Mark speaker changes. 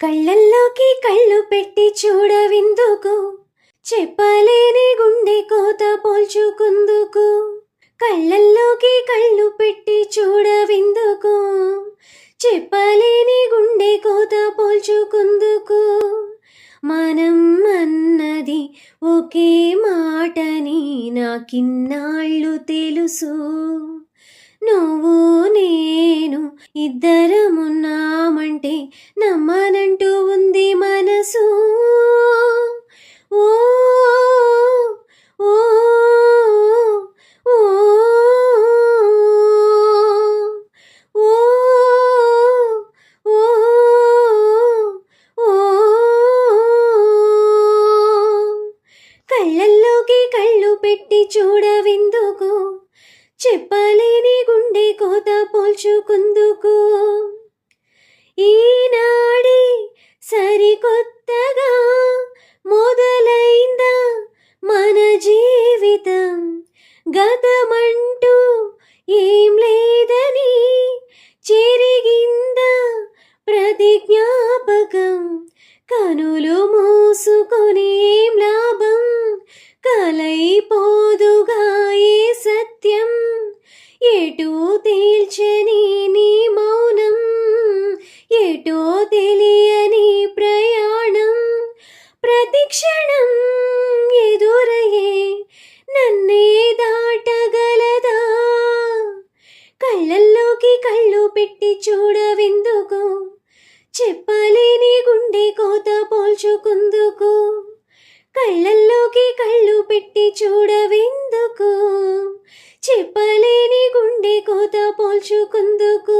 Speaker 1: కళ్ళల్లోకి కళ్ళు పెట్టి చూడవిందుకు చెప్పలేని గుండె కోత పోల్చుకుందుకు కళ్ళల్లోకి కళ్ళు పెట్టి చూడవిందుకు చెప్పలేని గుండె కోత పోల్చుకుందుకు. మనం అన్నది ఒకే మాటని నాకిన్నాళ్ళు తెలుసు నువ్వు నమ్మనంటూ ఉంది మనసు. ఓ ఓ ఓ. కళ్ళల్లోకి కళ్ళు పెట్టి చూడవిందుకు? చెప్పలేని గుండె కోత పోల్చుకుందుకు? ఈ సరికొత్తగా మొదలైందా మన జీవితం? గతమంటూ ఏం లేదని చెరిగిందా ప్రతి జ్ఞాపకం? కనులు మూసుకొని ఏం లాభం? కలైపోదుగా ఏ సత్యం? ఎటు తేల్చని నీ మౌనం? ప్రతిక్షణం ఎదురయ్యే నన్నే దాటగలదా? కళ్ళల్లోకి కళ్ళు పెట్టి చూడవిందుకు? చెప్పలేని గుండె కోత పోల్చుకుందుకు? కళ్ళల్లోకి కళ్ళు పెట్టి చూడవిందుకు? చెప్పలేని గుండె కోత పోల్చుకుందుకు?